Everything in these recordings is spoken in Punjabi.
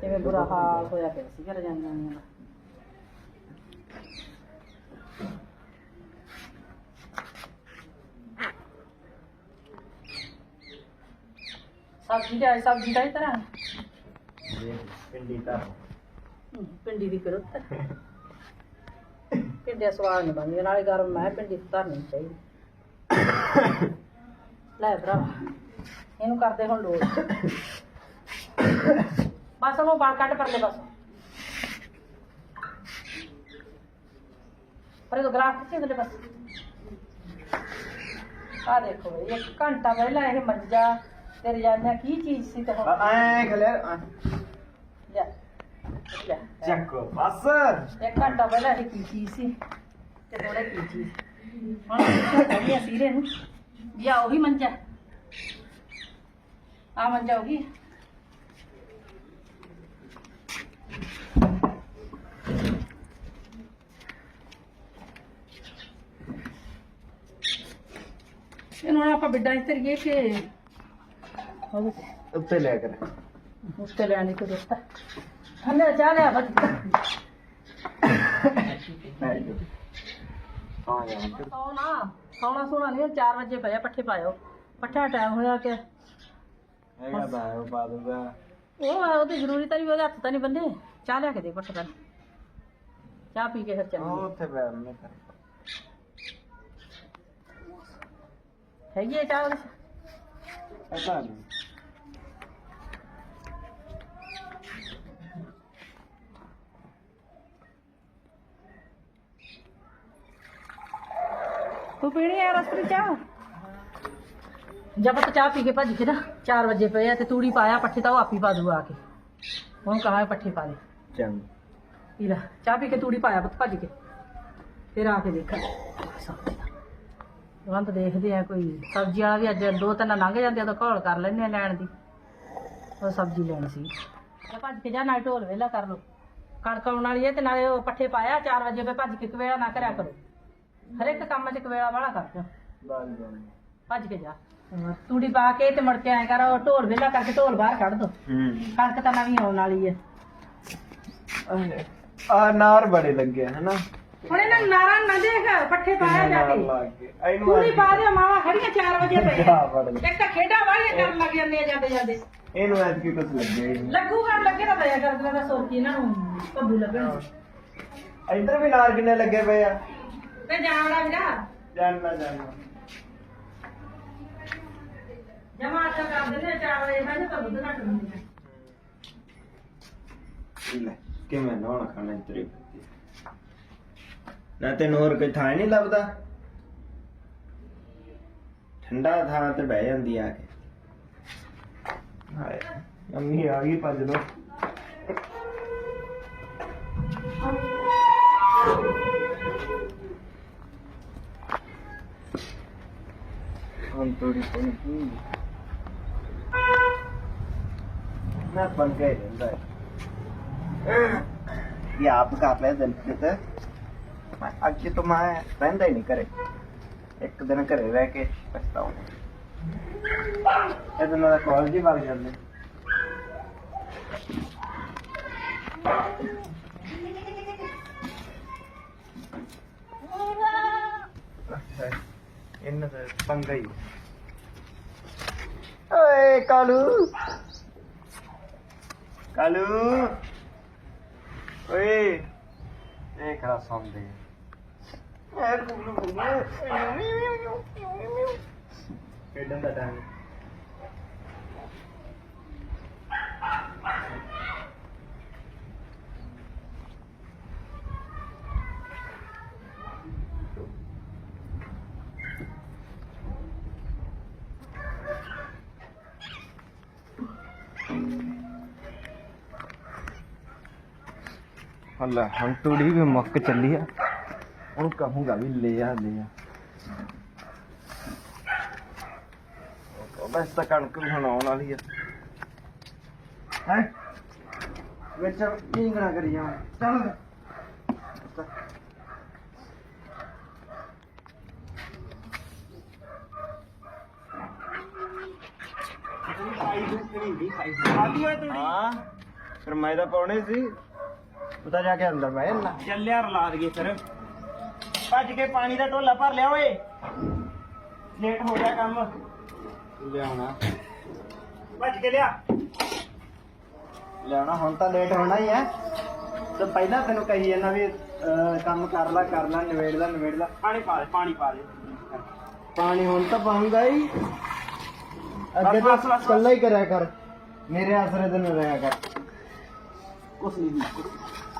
ਕਿਵੇਂ ਬੁਰਾ ਹਾਲ ਹੋਇਆ ਪਿਆ ਸੀ ਰਜਾਈਆਂ ਦਾ ਸਬਜ਼ੀ ਦਾ ਸਬਜ਼ੀ ਦਾ ਹੀ ਤਰ੍ਹਾਂ? ਪਿੰਡੀ ਤਾਂ। ਭਿੰਡੀ ਦੀ ਕਰੁੱਤ ਭਿੰਡੀਆਂ ਸਵਾਦ ਨਹੀਂ ਬਣਦੀਆਂ ਨਾਲੇ ਗਰਮ ਮੈਂ ਭਿੰਡੀ ਧਰਨੀ ਚਾਹੀਦੀ। ਲੈ ਭਰਾ। ਇਹਨੂੰ ਕਰਦੇ ਹੁਣ ਲੋੜ। ਬਸ ਉਹਨੂੰ ਬਾਲ ਕੱਢ ਪਰਲੇ ਬਸ ਪਰ ਉਹ ਗਲਾਸ ਕਿੱਥੇ ਉਹਦੇ ਬਸ। ਆ ਦੇਖੋ ਬਈ, ਇੱਕ ਘੰਟਾ ਪਹਿਲਾਂ ਇਹ ਮੰਜਾ ਤੇ ਰਜਾਈਆਂ ਕੀ ਚੀਜ਼ ਸੀ ਤੇ ਹੁਣ? ਐ ਖਲੇ ਲੈ ਲੈ। ਚੱਕੋ ਬਸ। ਇੱਕ ਘੰਟਾ ਪਹਿਲਾਂ ਇਹ ਕੀ ਚੀਜ਼ ਸੀ ਤੇ ਥੋੜੇ ਕੀ ਚੀਜ਼? ਹੁਣ ਕਹਿੰਦੀ ਸੀਰੇ ਨੂੰ। ਆ ਉਹੀ ਮੰਜਾ। ਆ ਮੰਜਾ ਉਹੀ। ਇਹਨੂੰ ਹੁਣ ਆਪਾਂ ਬਿੱਡਾ ਇੱਧਰ ਗਏ ਕਿ ਉਹਦੇ ਉੱਤੇ ਲੈ ਕਰ ਉੱਤੇ ਲੈਣੀ ਤੇ ਦੋਸਤਾ ਹੰਨੇ ਚਾਹ ਲਿਆ ਹਾਂ ਯਾਰ ਸੌਣਾ ਸੌਣਾ ਸੋਣਾ ਨਹੀਂ 4 ਵਜੇ ਪਿਆ ਪੱਠੇ ਪਾਇਓ। ਪੱਠਾ ਟਾਈਮ ਹੋਇਆ ਕਿ ਹੈਗਾ ਤਾਂ ਉਹ ਪਾ ਦੂੰਗਾ। ਉਹ ਉਹਦੀ ਜ਼ਰੂਰੀ ਤਾਂ ਨਹੀਂ ਉਹਦੇ ਹੱਥ ਤਾਂ ਨਹੀਂ ਬੰਦੇ ਚਾਹ ਲਿਆ ਕੇ ਦੇ ਪੱਠੇ ਪਹਿਲਾਂ। ਚਾਹ ਪੀ ਕੇ ਫਿਰ ਉਹ ਉੱਥੇ ਬੈਠ ਮੈਂ ਕਰ ਹੈਗੀ ਹੈ ਚਾਹ ਉਹਦੇ 'ਚ? ਪਤਾ ਨਹੀਂ ਤੂੰ ਪੀਣੀ ਹੈ ਰਸਤੇ ਚਾਹ? ਜਦ ਤੱਕ ਚਾਹ ਪੀ ਕੇ ਭੱਜ ਕੇ ਨਾ 4 ਵਜੇ ਪਏ ਆ ਤੇ ਤੂੜੀ ਪਾਇਆ ਪੱਠੇ ਤਾਂ ਉਹ ਆਪੀ ਪਾ ਦੂਗਾ ਆ ਕੇ। ਹੁਣ ਕਹਾ ਪੱਠੇ ਪਾ ਦੇ। ਚੰਗ। ਪੀ ਲੈ ਚਾਹ ਪੀ ਕੇ ਤੂੜੀ ਪਾਇਆ ਪੁੱਤ ਭੱਜ ਕੇ। ਫਿਰ ਆ ਕੇ ਦੇਖਾਂ। ਵੰਤ ਦੇਖਦੇ ਆ ਕੋਈ ਸਬਜ਼ੀ ਵਾਲਾ ਵੀ ਅੱਜ ਦੋ ਤਿੰਨ ਲੰਘ ਜਾਂਦੇ ਆ ਤਾਂ ਘੋਲ ਕਰ ਲੈਣੇ ਆ ਲੈਣ ਦੀ। ਉਹ ਸਬਜ਼ੀ ਲੈਣੀ ਸੀ। ਤੇ ਭੱਜ ਕੇ ਜਾ ਨਾਲ ਢੋਲ ਵੇਲਾ ਕਰ ਲੋ ਕਣਕ ਆਉਣ ਵਾਲੀ ਹੈ ਤੇ ਨਾਲੇ ਉਹ ਪੱਠੇ ਪਾਇਆ 4 ਵਜੇ ਪੇ ਭੱਜ ਕੇ ਕਵੇਲਾ ਨਾ ਕਰਿਆ ਕਰੋ। ਹਰ ਇੱਕ ਕੰਮ 'ਚ ਕਵੇਲਾ ਵਾਲਾ ਕਰ ਦਿਓ। ਭੱਜ ਕੇ ਜਾ। ਤੂੜੀ ਪਾ ਕੇ ਤੇ ਮੁੜ ਕੇ ਐ ਕਰ ਉਹ ਢੋਲ ਵੇਲਾ ਕਰਕੇ ਢੋਲ ਬਾਹਰ ਕੱਢ ਦੋ। ਹੂੰ। ਕਣਕ ਤਾਂ ਨਵੀਂ ਆਉਣ ਵਾਲੀ ਹੈ ਆ ਨਾਰ ਬੜੇ ਲੱਗੇ ਹਨਾ? ਹੁਣ ਇਹਨਾਂ ਨੂੰ ਨਾਰਾ ਨਾ ਦੇਖ ਪੱਠੇ ਪਾਇਆ ਜਾ ਕੇ। ਇਹਨੂੰ ਪੂਰੀ ਪਾ ਦੇ ਮਾਵਾ ਖੜੀਆਂ 4 ਵਜੇ ਜਾ ਵੜ। ਇੱਕ ਤਾਂ ਖੇਡਾਂ ਵਾਲੀਆਂ ਕਰਨ ਲੱਗ ਜਾਂਦੀਆਂ ਜਾਂਦੇ ਜਾਂਦੇ। ਇਹਨੂੰ ਐਤ ਕੀ ਕੁਝ ਲੱਗਿਆ ਹੀ ਨਹੀਂ ਲੱਗੂਗਾ ਲੱਗੇ ਤਾਂ ਪਿਆ ਕਰਦੀਆਂ ਦਾ ਸੋਚੀ ਇਹਨਾਂ ਨੂੰ ਕੱਬੂ ਲੱਗਣ ਇੱਧਰ ਵੀ ਨਾਰ ਕਿੰਨੇ ਲੱਗੇ ਪਏ ਆ? ਤੇ ਜਾਣਾ ਵੀਰਾ। ਜਾਨਣਾ ਜਾਨਣਾ ਜਮਾ ਤਾਂ ਕਰ ਦਿੰਦੇ 4 ਵਜੇ ਮੈਂ ਤਾਂ ਦੁੱਧ ਘੱਟ ਹੁੰਦੀ ਲੈ ਕਿਵੇਂ ਨਹਾਉਣਾ ਖਾਣਾ ਤੇਰੀ ਨਾ ਤੈਨੂੰ ਹੋਰ ਕੋਈ ਥਾਂ ਹੀ ਨਹੀਂ ਲੱਭਦਾ। ਠੰਡਾ ਥਾਂ ਤੇ ਬਹਿ ਜਾਂਦੀ ਆ ਕੇ। ਹਾਏ ਮੰਮੀ ਆ ਗਈ ਭੱਜ ਲੋ ਹੁਣ ਤੋੜੀ ਕੋਈ ਮੈਂ ਪੰਗੇ ਰਹਿੰਦਾ ਹੈ। ਇਹ ਆਪ ਕਰ ਲੈ ਦਿਲ ਤੇ ਮੈਂ ਅੱਗੇ ਤੋਂ ਮੈਂ ਰਹਿੰਦਾ ਹੀ ਨਹੀਂ ਕਰੇ ਇੱਕ ਦਿਨ ਘਰੇ ਰਹਿ ਕੇ ਪਛਤਾਉਂਦਾ ਇਹਦੇ ਨਾਲ ਕਾਲਜ ਹੀ ਵਗ ਜਾਂਦੇ ਅੱਛਾ, ਇਹਨਾਂ ਦਾ ਪੰਗਾ ਹੀ ਓਏ ਕਾਲੂ ਕਾਲੂ ਓਏ ਇਹ ਖਰਾ ਸੌਂਦੇ ਐ ਕੁਗਲੂ ਕੁਗਲੂ ਖੇਡਣ ਦਾ ਟਾਈਮ ਹੱਲਾ ਹੁਣ ਤੂੜੀ ਵੀ ਮੁੱਕ ਚੱਲੀ ਆ। ਹੁਣ ਕਹੂੰਗਾ ਵੀ ਲੈ ਆ ਲੈ ਆ। ਉਹ ਬਸ ਤਾਂ ਕਣਕ ਵੀ ਹੁਣ ਆਉਣ ਵਾਲੀ ਆ। ਹੈ? ਵਿੱਚ ਕੀ ਕਰਾ ਜਾਵਾਂ। ਚੱਲ ਖਾਲੀ ਹੋਏ ਤੂੜੀ ਹਾਂ ਫਿਰ ਮੈਂ ਤਾਂ ਪਾਉਣੇ ਸੀ। ਪਤਾ ਜਾ ਕੇ ਅੰਦਰ ਬਹਿ ਨਾ ਚੱਲਿਆ ਰਲਾ ਦਈਏ ਫਿਰ। ਭੱਜ ਕੇ ਪਾਣੀ ਦਾ ਢੋਲਾ ਭਰ ਲਿਆ ਓਏ। ਲੇਟ ਹੋ ਗਿਆ ਕੰਮ। ਲਿਆਉਣਾ। ਭੱਜ ਕੇ ਲਿਆ। ਲਿਆਉਣਾ ਹੁਣ ਤਾਂ ਲੇਟ ਹੋਣਾ ਹੀ ਹੈ। ਤੇ ਪਹਿਲਾਂ ਤੈਨੂੰ ਕਹੀ ਜਾਂਦਾ ਵੀ ਅਹ, ਕੰਮ ਕਰ ਲੈ ਕਰ ਲੈ ਨਵੇੜ ਲੈ ਨਵੇੜ ਲੈ। ਪਾਣੀ ਪਾ ਦੇ ਪਾਣੀ ਪਾ ਦੇ। ਪਾਣੀ ਹੁਣ ਤਾਂ ਪਾਉਂਗਾ ਹੀ। ਅੱਗੇ ਬਸ, ਬਸ, ਤਾਂ ਬਸ। ਕੱਲਾ ਹੀ ਕਰਿਆ ਕਰ। ਮੇਰੇ ਆਸਰੇ ਤੇ ਨਾ ਰਹਿਆ ਕਰ। ਕੁਛ ਨਹੀਂ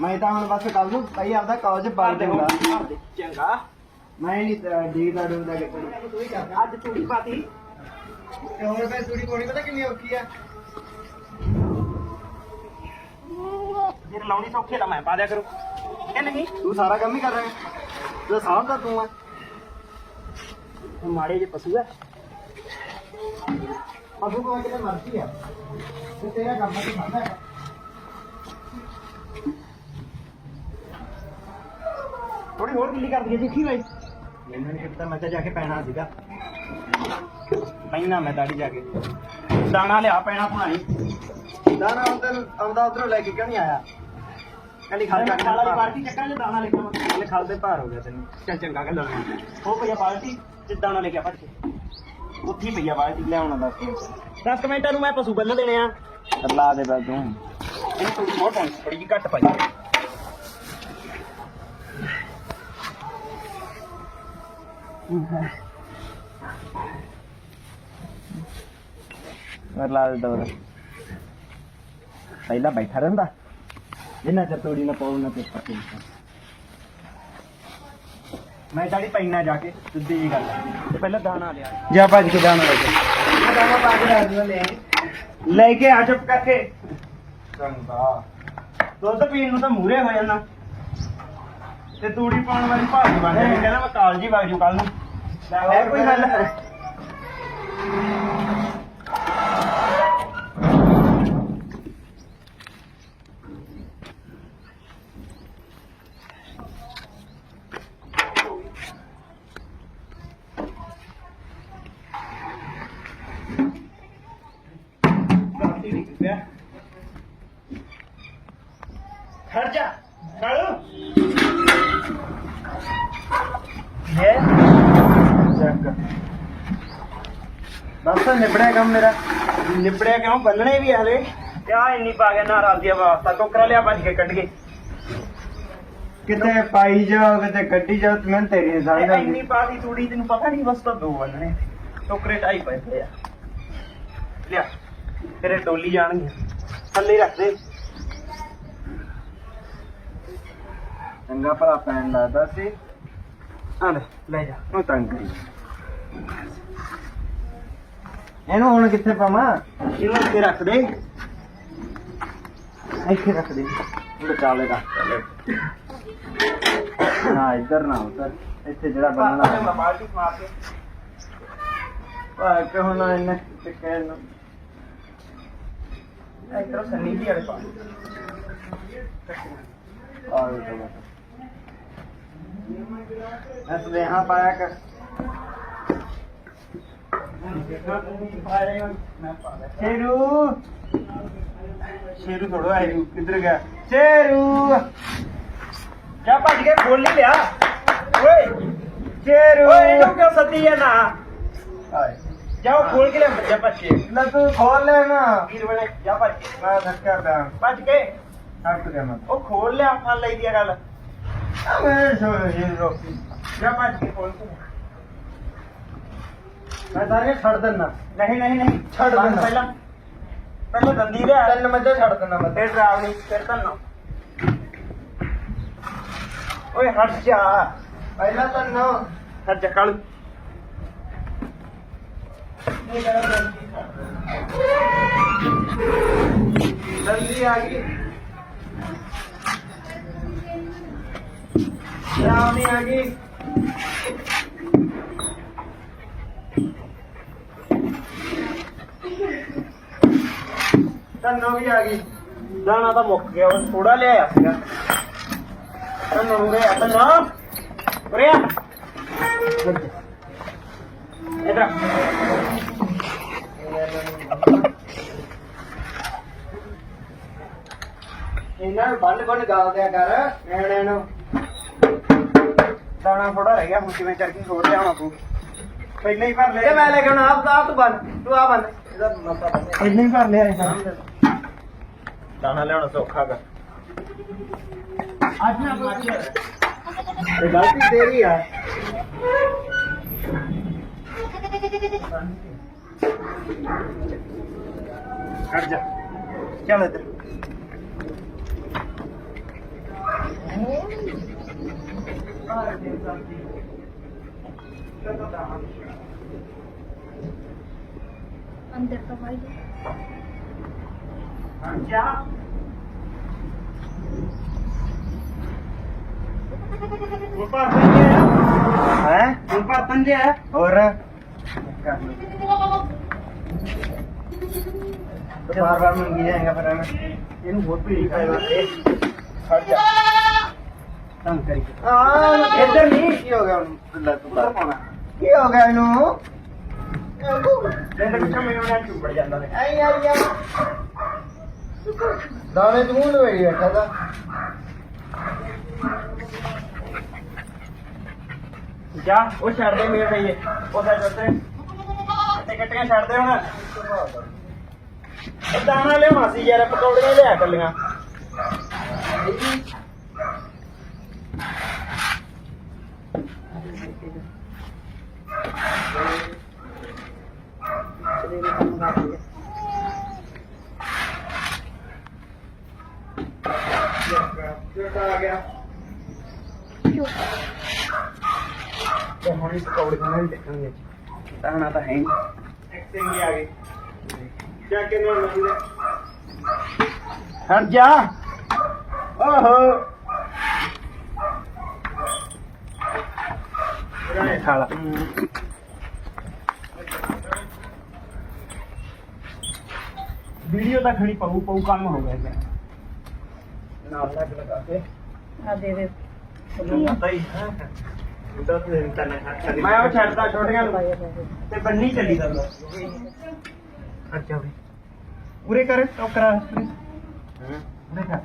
ਮੈਂ ਤਾਂ ਹੁਣ ਬਸ ਕੱਲ ਨੂੰ ਭਾਈ ਆਪਦਾ ਕਾਲਜ ਪਾ ਭਰ ਦੇ ਦੇਊਂਗਾ। ਚੰਗਾ। ਮੈਂ ਨਹੀਂ ਡੀਦਾ ਡੂਦਾ ਕਿਤੇ ਅੱਜ ਤੂੜੀ ਪਾਤੀ। ਤੇ ਹੋਰ ਮੈਂ ਤੂੜੀ ਕੋਣੀ ਪਤਾ ਕਿੰਨੀ ਔਖੀ ਆ? ਜੇ ਲਾਉਣੀ ਸੌਖੀ ਤਾਂ ਮੈਂ ਪਾ ਦਿਆ ਕਰੂੰ। ਇਹ ਨਹੀਂ? ਤੂੰ ਸਾਰਾ ਕੰਮ ਹੀ ਕਰ ਰਿਹਾ। ਤੇ ਸਾਹਬ ਦਾ ਤੂੰ ਆ। ਮਾੜੇ ਜੇ ਪਸ਼ੂ ਹੈ ਅਬੂ ਕੋ ਕਿਤੇ ਮਰਜ਼ੀ ਆ। ਤੇ ਤੇਰਾ ਕੰਮ ਤੇ ਹੈ ਥੋੜੀ ਹੋਰ ਗਿੱਲੀ ਕਰ ਦਈਏ ਦੇਖੀ ਬਾਈ। ਮੈਨੂੰ ਨਹੀਂ ਪਤਾ ਮੈਂ ਤਾਂ ਜਾ ਕੇ ਪੈਣਾ ਸੀਗਾ। ਪੈਣਾ ਮੈਂ ਦਾੜੀ ਜਾ ਕੇ। ਦਾਣਾ ਲਿਆ ਪੈਣਾ ਪੁਣਾਈ ਦਾਣਾ ਉਧਰ ਆਉਂਦਾ ਉਧਰੋਂ ਲੈ ਕੇ ਕਿਉਂ ਨਹੀਂ ਆਇਆ? ਕੱਲੀ ਖਾਲ ਚੱਕ ਵਾਲੀ ਪਾਰਟੀ ਚੱਕਾਂ ਚ ਦਾਣਾ ਲੈ ਕੇ ਇਹਨੇ ਖਾਲ ਦੇ ਭਾਰ ਹੋ ਗਿਆ ਤੈਨੂੰ। ਚੱਲ ਚੰਗਾ ਗੱਲ ਉਹ ਪਈਆ ਬਾਲਟੀ ਤੇ ਦਾਣਾ ਲੈ ਕੇ ਆ ਭੱਜ ਕੇ। ਉੱਥੇ ਹੀ ਪਈਆ ਬਾਲਟੀ ਲਿਆਉਣਾ ਦੱਸ ਮਿੰਟ 10 ਮਿੰਟਾਂ ਨੂੰ ਮੈਂ ਪਸ਼ੂ ਬੰਨ ਦੇਣੇ ਆ। ਲਾ ਦੇ ਬਾ ਤੂੰ। ਇਹਨੂੰ ਥੋੜੀ ਪਾਉਣੀ ਥੋੜੀ ਘੱਟ ਪਾਈ ਨਾ ਤੇ ਪੱਕੇ ਮੈਂ ਦਾੜੀ ਪੈਣਾ ਜਾ ਕੇ ਸਿੱਧੀ ਜੀ ਗੱਲ ਤੇ ਪਹਿਲਾਂ ਦਾਣਾ ਲਿਆ ਜਾ ਭੱਜ ਕੇ ਦਾਣਾ ਲੈ ਕੇ ਦਾਣਾ ਪਾ ਕੇ ਰੱਖ ਲੈ ਲੈ ਕੇ ਆ ਚੁੱਪ ਕਰਕੇ ਚੰਗਾ ਦੁੱਧ ਪੀਣ ਨੂੰ ਤਾਂ ਮੂਰੇ ਹੋ ਜਾਣਾ ਤੇ ਤੂੜੀ ਪਾਉਣ ਵਾਲੀ ਭਾਜੀ ਬਣ ਜਾਣੀ ਕਹਿੰਦਾ ਮੈਂ ਕਾਲਜੀ ਵਗ ਜੂ ਕੱਲ ਨੂੰ। ਹੈ ਕੋਈ ਗੱਲ ਬਾਤੀ ਡਿੱਗ ਜਾ ਕਾਲੂ ਇਹ ਚੱਕ ਬਸ ਨਿਬੜਿਆ ਕੰਮ ਮੇਰਾ। ਨਿਬੜਿਆ ਕਿਉਂ? ਬੰਨਣੇ ਵੀ ਹਲੇ। ਤੇ ਆ ਇੰਨੀ ਪਾ ਗਿਆ ਨਾ ਰਾਤ ਦੀ ਵਾਸਤਾ ਟੋਕਰਾ ਲਿਆ ਭੱਜ ਕੇ ਕੱਢ ਕੇ। ਕਿਤੇ ਪਾਈ ਜਾਓ ਕਿਤੇ ਕੱਢੀ ਤੇ ਮੈਂ ਤੇਰੀ ਨਹੀਂ ਇੰਨੀ ਸਮਝਦਾ ਪਾ ਦੀ ਤੂੜੀ ਤੈਨੂੰ ਪਤਾ ਨਹੀਂ ਬਸ ਤਾਂ ਦੋ ਬੰਨਣੇ। ਟੋਕਰੇ ਢਾਈ ਪਏ ਪਏ ਆ। ਲਿਆ ਤੇਰੇ ਡੋਲੀ ਜਾਣਗੇ ਥੱਲੇ ਰੱਖ ਦੇ। ਚੰਗਾ ਭਲਾ ਪੈਣ ਲੱਗਦਾ ਸੀ। ਆ ਲੈ ਲੈ ਜਾ। ਉਹ ਤੰਗ ਕਰੀ। ਇਹਨੂੰ ਹੁਣ ਕਿੱਥੇ ਪਾਵਾਂ? ਇਹਨੂੰ ਇੱਥੇ ਰੱਖ ਦੇ। ਇੱਥੇ ਰੱਖ ਦੇ। ਬਚਾ ਲੈ ਰੱਖ ਲੈ ਨਾ ਇੱਧਰ ਨਾ ਉੱਧਰ। ਇੱਥੇ ਜਿਹੜਾ ਬੰਨਣਾ। ਬਾਲਟੀ ਮਾਰ ਕੇ। ਪਾ ਕੇ ਹੁਣ ਇਹਨੇ ਟਿੱਕੇ ਨੂੰ। ਇਧਰੋਂ ਸੰਨੀ ਜੀ ਵਾਲੇ ਪਾ। ਆ ਗਿਆ ਸੁਨੇਹਾ ਪਾਇਆ ਕਰ। ਸ਼ੇਰੂ। ਸ਼ੇਰੂ ਥੋੜਾ ਆਇਰੂ ਕਿੱਧਰ ਗਿਆ? ਸ਼ੇਰੂ। ਕਿਆ ਭੱਜ ਕੇ ਖੋਲ ਨਹੀਂ ਲਿਆ ਓਏ। ਸ਼ੇਰੂ। ਓਏ ਇਹਨੂੰ ਕਿਉਂ ਸੱਦੀ ਹੈ ਨਾ ਆਏ। ਜਾਓ ਖੋਲ ਕੇ ਲੈ ਬੱਚਾ ਭੱਜ ਕੇ। ਤੂੰ ਖੋਲ ਲੈ ਨਾ। ਵੀਰ ਬਣੇ ਜਾ ਭੱਜ ਕੇ। ਮੈਂ ਧੱਕਾ ਪਿਆ ਭੱਜ ਕੇ। ਹੱਟ ਗਿਆ ਮੈਂ। ਉਹ ਖੋਲ ਲਿਆ ਫੜ ਲਈ ਦੀ ਗੱਲ। ਮੈਂ ਸੋ ਸ਼ੇਰੂ ਜਾ ਭੱਜ ਕੇ ਖੋਲ ਕੇ ਮੈਂ ਸਾਰੇ ਛੱਡ ਦਿੰਦਾ। ਨਹੀਂ ਨਹੀਂ ਨਹੀਂ ਛੱਡ ਬੰਦ ਦੇਣਾ। ਪਹਿਲਾਂ ਪਹਿਲਾਂ ਦੰਦੀ ਲਿਆ ਤਿੰਨ ਮੱਝਾਂ ਛੱਡ ਦਿੰਦਾ ਮੈਂ। ਫਿਰ ਡਰਾਵਣੀ ਫਿਰ ਧੰਨੋ। ਓਏ ਹਟ ਜਾ। ਪਹਿਲਾਂ ਤਾਂ ਨਾ ਹਟ ਜਾ ਕਾਲੂ। ਜਲਦੀ ਆ ਗਈ। ਸ਼ਰਾਬ ਨਹੀਂ ਆ ਗਈ। ਤੰਨੋ ਵੀ ਆ ਗਈ। ਦਾਣਾ ਤਾਂ ਮੁੱਕ ਗਿਆ ਉਹ ਥੋੜਾ ਲਿਆਇਆ ਸੀਗਾ। ਤੰਨੋ ਨੂੰ ਗਿਆ ਤੰਨੋ ਪ੍ਰਿਆ ਇਧਰ ਇਹਨਾਂ ਨੂੰ ਬੰਨ ਬੰਨ ਗਾਲ ਦਿਆ ਕਰ ਐਣ ਐਣ ਦਾਣਾ ਥੋੜਾ ਰਹਿ ਗਿਆ ਹੁਣ ਕਿਵੇਂ ਕਰਕੇ ਹੋਰ ਲਿਆਉਣਾ ਤੂੰ ਪਹਿਲਾਂ ਹੀ ਭਰ ਇਹ ਲਿਆ ਮੈਂ ਲੈ ਕੇ ਆਉਣਾ ਆਪ ਆਪ ਤੂੰ ਬੰਨ ਤੂੰ ਆ ਬੰਨ। ਇਹਦਾ ਮਸਾ ਬੰਨ ਪਹਿਲਾਂ ਹੀ ਭਰ ਲਿਆ ਇਹ ਦਾਣਾ ਲਿਆਉਣਾ ਸੌਖਾ ਕਰ ਅੱਜ ਨਾ ਇਹ ਗਲਤੀ ਤੇਰੀ ਆ। ਕੱਢ ਜਾ। ਚੱਲ ਇੱਧਰ। अंदर का भाई ਜਾ ਉਹ ਭਰ ਦਿੰਦੇ ਆ ਹੈ ਉਹ ਭਰ ਦਿੰਦੇ ਆ ਹੋਰ ਤੇ ਬਾਰ ਬਾਰ ਮੰਗੀ ਜਾਏਗਾ ਫਿਰ ਐਵੇਂ ਤੰਗ ਕਰੀ। ਹਾਂ। ਇੱਧਰ ਨਹੀਂ। ਕੀ ਹੋ ਗਿਆ ਉਹਨੂੰ ਲੈ ਤੂੰ ਉੱਧਰ ਬਾਹਰ। ਪਾਉਣਾ। ਕੀ ਹੋ ਗਿਆ ਇਹਨੂੰ? ਇਹਦੇ ਵਿੱਚੋਂ ਮੈਨੂੰ ਨਾ ਚੁੰਬੜ ਜਾਂਦਾ ਨੇ ਆਈ ਆਈ ਆ ਦਾਣੇ ਤੂੰ ਮੂੰਹ ਨਵੇੜੀ ਬੈਠਾ ਤਾ। ਜਾ ਉਹ ਛੱਡ ਦੇ ਮੇਰੇ ਲਈ। ਉਹ ਸਾਈਡ ਉੱਤੇ ਤੇ ਕੱਟੀਆਂ ਛੱਡ ਦੇ ਹੁਣ। ਦਾਣਾ ਲਿਆਉਣਾ ਸੀ ਯਾਰ ਪਕੌੜੀਆਂ ਲਿਆ ਕੱਲੀਆਂ। ਆ ਗਿਆ ਤੇ ਹੁਣ ਹੀ ਪਕੌੜੀਆਂ ਨਾਲ ਦੇਖਣਗੇ ਦਾਣਾ ਤਾਂ ਹੈ ਨਹੀਂ ਐਕਟਿੰਗ ਹੀ ਆ ਗਈ ਜਾ ਕੇ ਨਾ ਹਟ ਜਾ ਓਹੋ ਰਾਏ ਖਾਲਾ ਵੀਡੀਓ ਤਾਂ ਖਣੀ ਪਊ ਪਊ ਕੰਮ ਹੋ ਗਿਆ ਨਾਲ ਲੱਗ ਲਗਾ ਕੇ। ਆ ਦੇ ਦੇ। ਪਤਾ ਹੀ ਹੈ। ਮੈਂ ਉਹ ਛੱਡਦਾ ਛੋਟੀਆਂ ਨੂੰ। ਤੇ ਬੰਨੀ ਚੱਲੀ ਜਾਂਦਾ ਅੱਛਾ ਵੀ। ਪੂਰੇ ਕਰ ਟੋਕਰਾ ਪੂਰੇ ਕਰ।